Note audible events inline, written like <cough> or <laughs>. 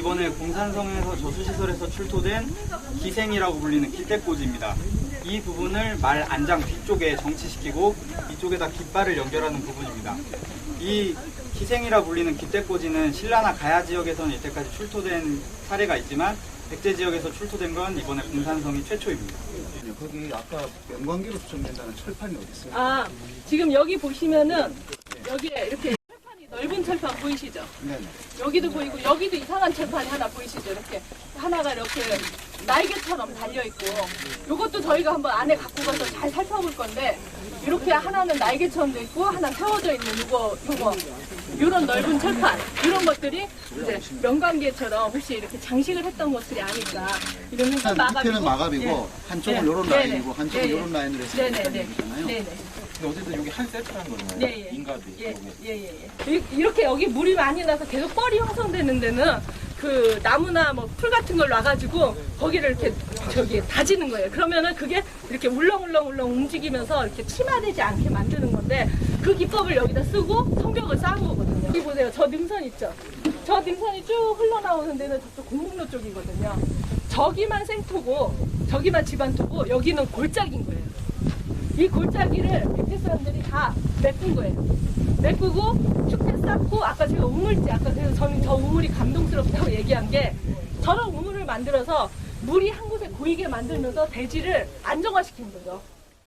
이번에 공산성에서 저수시설에서 출토된 기생이라고 불리는 기대꽂이입니다. 이 부분을 말 안장 뒤쪽에 정치시키고 이쪽에다 깃발을 연결하는 부분입니다. 이 기생이라 불리는 기대꽂이는 신라나 가야 지역에서는 이때까지 출토된 사례가 있지만 백제 지역에서 출토된 건 이번에 공산성이 최초입니다. 거기 아까 명관계로 수정된다는 철판이 어디 있어요? 아, 지금 여기 보시면은 여기에 이렇게 철판이 넓은 철판 보이시죠? 네네. 여기도 보이고 여기도 이상한 철판이 하나 보이시죠? 이렇게 하나가 이렇게 날개처럼 달려 있고 이것도 저희가 한번 안에 갖고 가서 잘 살펴볼 건데 이렇게 하나는 날개처럼 돼 있고 하나 세워져 있는 이거 요거 이런 넓은 철판 이런 것들이 이제 명관계처럼 혹시 이렇게 장식을 했던 것들이 아닐까 또한 밑에는 마갑이고 예. 한쪽은 네. 이런 네네. 라인이고 한쪽은 네, 이런 네. 라인으로 해서 네네네. 네네. 근데 어쨌든 여기 한 세트라는 거잖아요. 예, 예. 인가비. 예, 여기. 예, 예, 예. 이- 이렇게 여기 물이 많이 나서 계속 뻘이 형성되는 데는 그 나무나 뭐 풀 같은 걸 놔가지고 거기를 이렇게 저기 다지는 거예요. 그러면은 그게 이렇게 울렁울렁울렁 움직이면서 이렇게 침하되지 않게 만드는 건데 그 기법을 여기다 쓰고 성벽을 쌓은 거거든요. 여기 보세요. 저 능선 있죠? 저 능선이 쭉 흘러나오는 데는 저쪽 공릉로 쪽이거든요. 저기만 생토고 저기만 집안토고 여기는 골짜기인 거예요. 이 골짜기를 백제 사람들이 다 메꾼 거예요. 메꾸고 축대 쌓고 아까 제가 우물지 아까 그래서 저는 저 우물이 감동스럽다고 <laughs> 얘기한 게 저런 우물을 만들어서 물이 한 곳에 고이게 만들면서 대지를 안정화시킨 거죠.